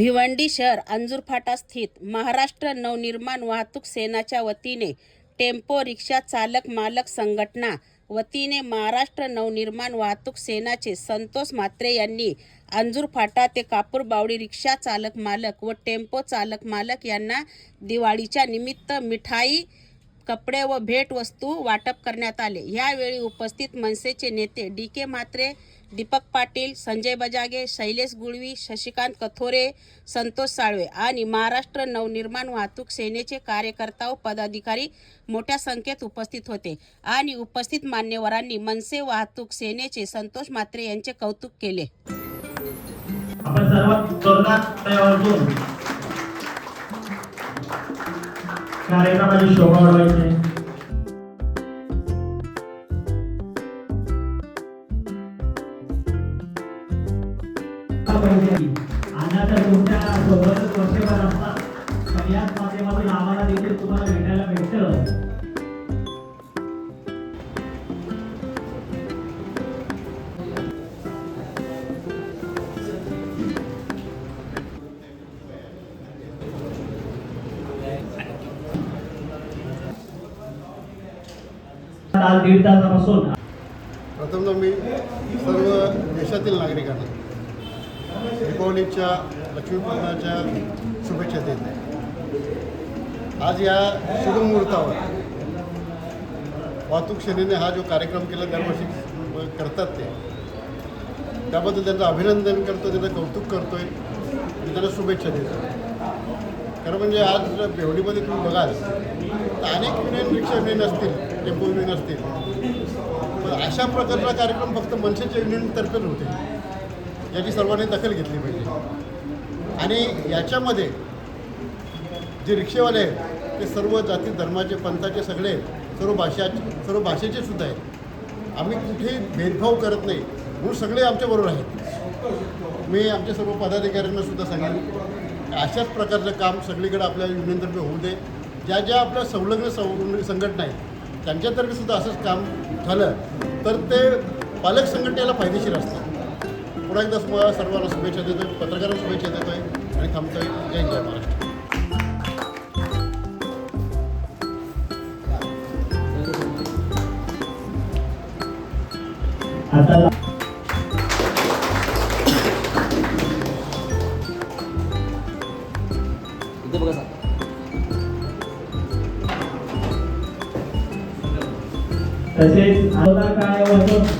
भिवंडी शहर अंजूर फाटा स्थित महाराष्ट्र नवनिर्माण वाहतूक सेनाच्या वतीने टेम्पो रिक्षा चालक मालक संघटना वतीने महाराष्ट्र नवनिर्माण वाहतूक सेनाचे संतोष म्हात्रे यांनी अंजूर फाटा ते कापूरबावडी रिक्षा चालक मालक व टेम्पो चालक मालक यांना दिवाळीच्या निमित्त मिठाई कपडे व भेटवस्तू वाटप करण्यात आले. यावेळी उपस्थित मनसेचे नेते डी के म्हात्रे दीपक पाटील संजय बजागे शैलेश गुळवी शशिकांत कथोरे संतोष साळवे आणि महाराष्ट्र नवनिर्माण वाहतूक सेनेचे कार्यकर्ता व पदाधिकारी मोठ्या संख्येत उपस्थित होते आणि उपस्थित मान्यवरांनी मनसे वाहतूक सेनेचे संतोष म्हात्रे यांचे कौतुक केले. आपण सर्वात कार्यक्रमाची शोभा वाढवायची व्यवस्था पाहिजे आता तर तुमच्या सोबतच वर्षभर असतात. पण याच माध्यमातून आम्हाला देखील तुम्हाला भेटायला भेटतं. आज दीड तासापासून. प्रथम तर मी सर्व देशातील नागरिकांना दीपावलीच्या लक्ष्मीपूजनाच्या शुभेच्छा देत आहे आज या शुभमुहूर्तावर वाहतूक सेनेने हा जो कार्यक्रम केला दरवर्षी करतात ते त्याबद्दल त्यांचं अभिनंदन करतो त्यांचं कौतुक करतो आहे आणि त्यांना शुभेच्छा देतो. खरं म्हणजे आज बेवडीमध्ये तुम्ही बघाल तर अनेक युनियन रिक्षा युनियन असतील टेम्पो युनियन असतील पण अशा प्रकारचा कार्यक्रम फक्त मनसेच्या युनियनतर्फेच होते. याची सर्वांनी दखल घेतली पाहिजे. आणि याच्यामध्ये जे रिक्षेवाले आहेत ते सर्व जाती धर्माचे पंथाचे सगळे सर्व भाषा सर्व भाषेचे सुद्धा आहेत. आम्ही कुठेही भेदभाव करत नाही. म्हणून सगळे आमच्याबरोबर आहेत. मी आमच्या सर्व पदाधिकाऱ्यांना सुद्धा सांगेन अशाच प्रकारचं काम सगळीकडे आपल्या युनियनतर्फे होऊ दे. ज्या ज्या आपल्या संलग्न सं संघटना आहेत त्यांच्यातर्फे सुद्धा असंच काम झालं तर ते पालक संघटनेला फायदेशीर असतं. पुन्हा एकदा तुम्हाला सर्वांना शुभेच्छा देतोय. पत्रकारांना शुभेच्छा देतोय. आणि थांबतोय. जय जय महाराष्ट्र. आता तसेच काय होतं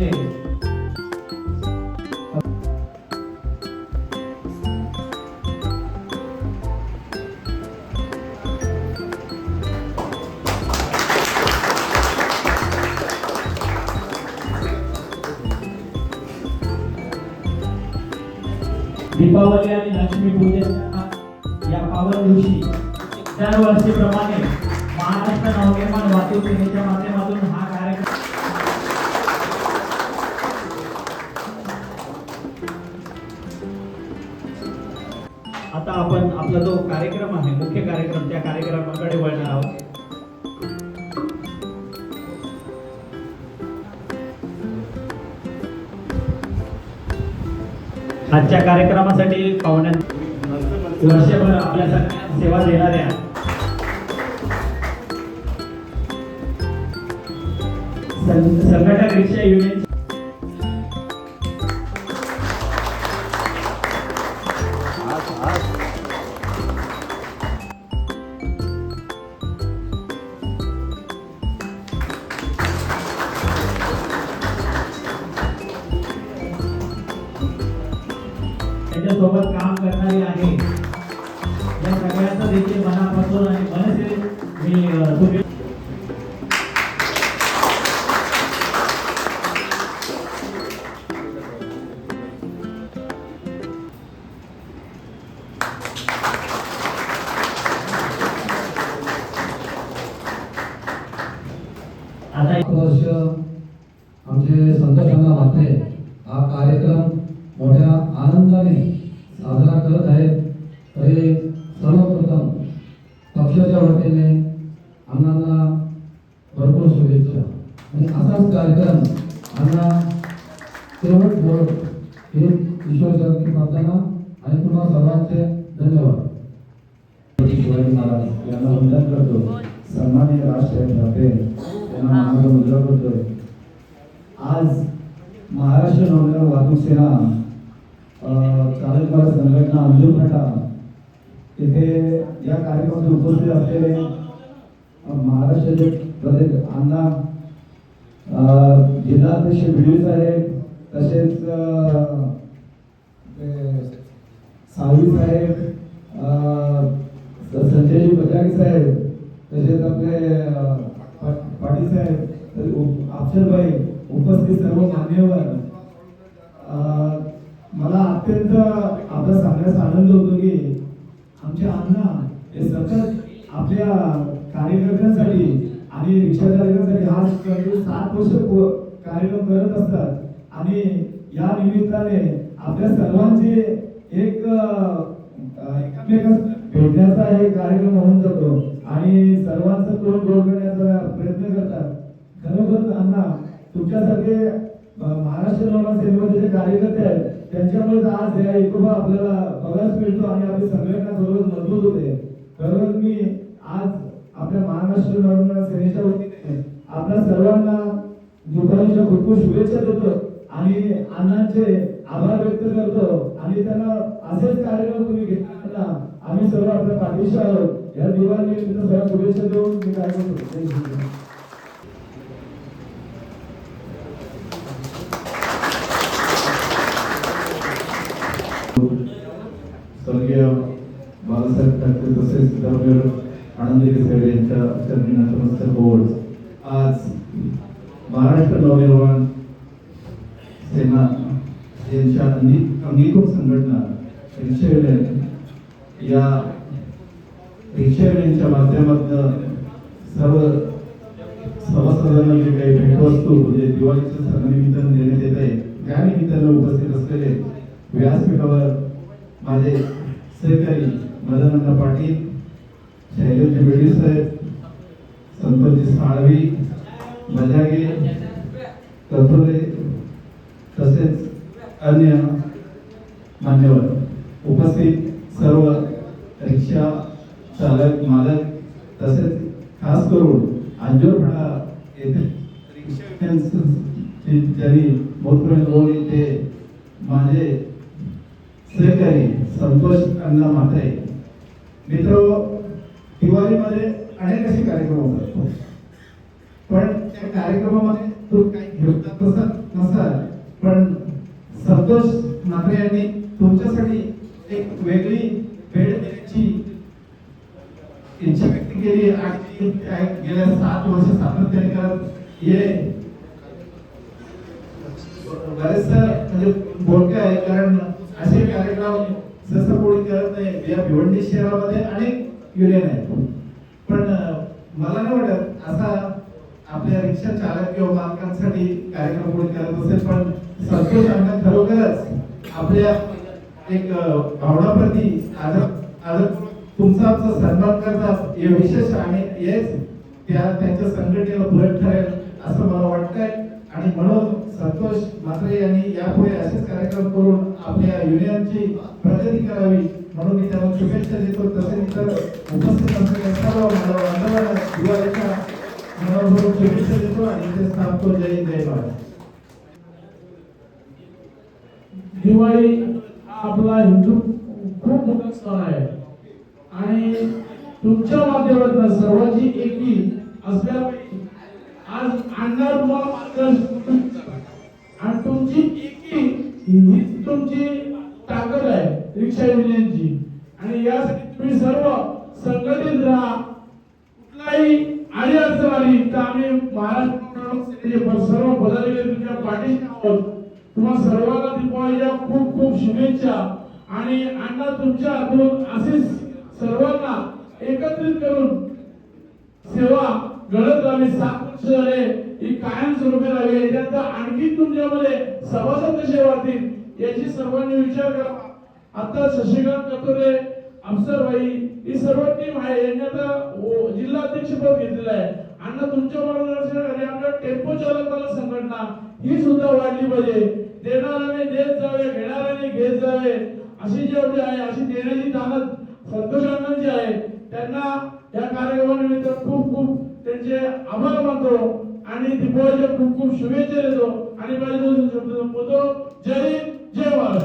ते दीपावली आणि लक्ष्मीपूजन या पावन दिवशी दरवर्षीप्रमाणे आजच्या कार्यक्रमासाठी पाहुण्या वर्षभर आपल्या सेवा देणाऱ्या संघटक रिक्षा युनियन त्यांच्यासोबत काम करणारी कार्यक्रम अण्णा शेवट जोड हे ईश्वर जयंती प्रार्थना आणि पुन्हा सर्वांचे धन्यवाद. शिवाजी महाराज यांना वंदन करतो. सन्माननीय राष्ट्रपती यांना मानाचा मुद्रा करतो. आज महाराष्ट्र नवनिर्माण वाहतूक सेना अं, संघटना अंजूर फाटा तिथे या कार्यक्रमात उपस्थित असलेले महाराष्ट्राचे प्रदेश आमदार अं, जिल्हाध्यक्ष भिडवी साहेब तसेच अं, साहेब संजयजी बजारी साहेब तसेच आपले पाटी पाटील साहेब अक्षरभाई उपस्थित सर्व मान्यवर. मला अत्यंत आपलं सांगण्यास आनंद होतो की आमचे अण्णा हे सतत आपल्या कार्यकर्त्यांसाठी आणि रिक्षा चालकांसाठी आज सात वर्ष कार्यक्रम करत असतात. आणि या निमित्ताने आपल्या सर्वांची एक भेटण्याचा एक कार्यक्रम होऊन जातो. आणि सर्वांचं तोंड गोड करण्याचा प्रयत्न करतात. खरोखर अण्णा तुमच्यासारखे महाराष्ट्र नवना सेनेमध्ये जे कार्यकर्ते आहेत त्यांच्यामुळे आज या एकोबा आपल्याला बघायला मिळतो आणि आपली संघटना खरोखर मजबूत होते. खरोखर मी आज आपल्या महाराष्ट्र नवना सेनेच्या वतीने आपल्या सर्वांना दुपारीच्या खूप खूप शुभेच्छा देतो आणि अण्णांचे आभार व्यक्त करतो आणि त्यांना असेच कार्यक्रम तुम्ही घेतला आम्ही सर्व आपल्या पाठीशी आहोत. या दिवाळी सर्व शुभेच्छा देऊन मी काय करतो स्वर्गीय बाळासाहेब ठाकरे तसेच धर्मवीर आनंदगिरी साहेब यांच्या चरणी नतमस्तक बोर्ड आज महाराष्ट्र नवनिर्माण सेना यांच्या अंगी- अंगीकृत संघटना रिक्षा युनियन या रिक्षा युनियनच्या माध्यमातून सर्व सभासदांना जे काही भेटवस्तू म्हणजे दिवाळीच्या सणानिमित्त देण्यात येत आहे. त्या निमित्तानं उपस्थित असलेले व्यासपीठावर माझे सहकारी मदनंद पाटील शैलेश बेडी साहेब संतोषी साळवी मजागे कथोरे तसेच अन्य मान्यवर उपस्थित सर्व रिक्षा चालक मालक तसेच खास करून अंजोरफळा येथे रिक्षा ज्यांनी मोठमोठे रोल येथे माझे सहकारी संतोष अण्णा म्हात्रे मित्र दिवाळीमध्ये अनेक असे कार्यक्रम होतात. पण त्या कार्यक्रमामध्ये तो काही घेऊन नसाल पण संतोष म्हात्रे यांनी तुमच्यासाठी एक वेगळी भेट देण्याची इच्छा व्यक्त केली आणि गेल्या सात वर्ष सातत्याने करत ये. बरेच म्हणजे बोलके आहे कारण असे कार्यक्रम सहसा कोणी करत नाही. या भिवंडी शहरामध्ये अनेक युनियन आहेत पण मला नाही वाटत असा आपल्या रिक्षा चालक किंवा मालकांसाठी कार्यक्रम कोणी करत असेल पण संतोष अण्णा खरोखरच आपल्या एक भावनाप्रती आदर आदर तुमचा आमचा सन्मान करतात हे विशेष आणि हेच त्या त्यांच्या संघटनेला बळ ठरेल असं मला वाटतंय. आणि म्हणून संतोष मात्रे यांनी यापुढे असेच कार्यक्रम करून आपल्या युनियनची प्रगती करावी. म्हणून मी त्यांना शुभेच्छा देतो. तसेच इतर उपस्थित असलेल्या सर्व मला बांधवांना दिवाळीच्या मनाभरून शुभेच्छा देतो आणि इथे थांबतो जय हिंद, जय महाराज दिवाळी आपला हिंदू खूप मोठा सण आहे. आणि तुमच्या माध्यमातून सर्वांची एकी असल्या आज आणणार तुम्हाला आणि तुमची एकी हीच तुमची ताकद आहे. रिक्षा युनियनची आणि यासाठी तुम्ही सर्व संघटित राहा. कुठलाही आडी अडचण आली तर आम्ही महाराष्ट्र सर्व पदाधिकारी तुमच्या पाठीशी आहोत. तुम्हा सर्वांना दीपावलीच्या खूप खूप शुभेच्छा. आणि अण्णा तुमच्या हातून असेच सर्वांना एकत्रित करून सेवा घडत राहावी सात वर्ष झाले ही कायम स्वरूपी राहावी याच्यात आणखी तुमच्यामध्ये सभासद कसे वाढतील याची सर्वांनी विचार करा आता शशिकांत कतोरे अफसरबाई ही सर्व टीम आहे. यांनी आता ओ- जिल्हा अध्यक्षपद घेतलेलं आहे. आणि तुमच्या मार्गदर्शनाखाली आपल्या टेम्पो चालकाला संघटना ही सुद्धा वाढली पाहिजे. देणाऱ्याने देत जावे घेणाऱ्याने घेत जावे अशी जेवढी आहे अशी देण्याची ताकद संतोष आहे. त्यांना या कार्यक्रमानिमित्त खूप खूप त्यांचे आभार मानतो आणि दीपावलीच्या खूप खूप शुभेच्छा देतो. आणि माझ्या दोन शब्द संपवतो. जय हिंद. जय महाराज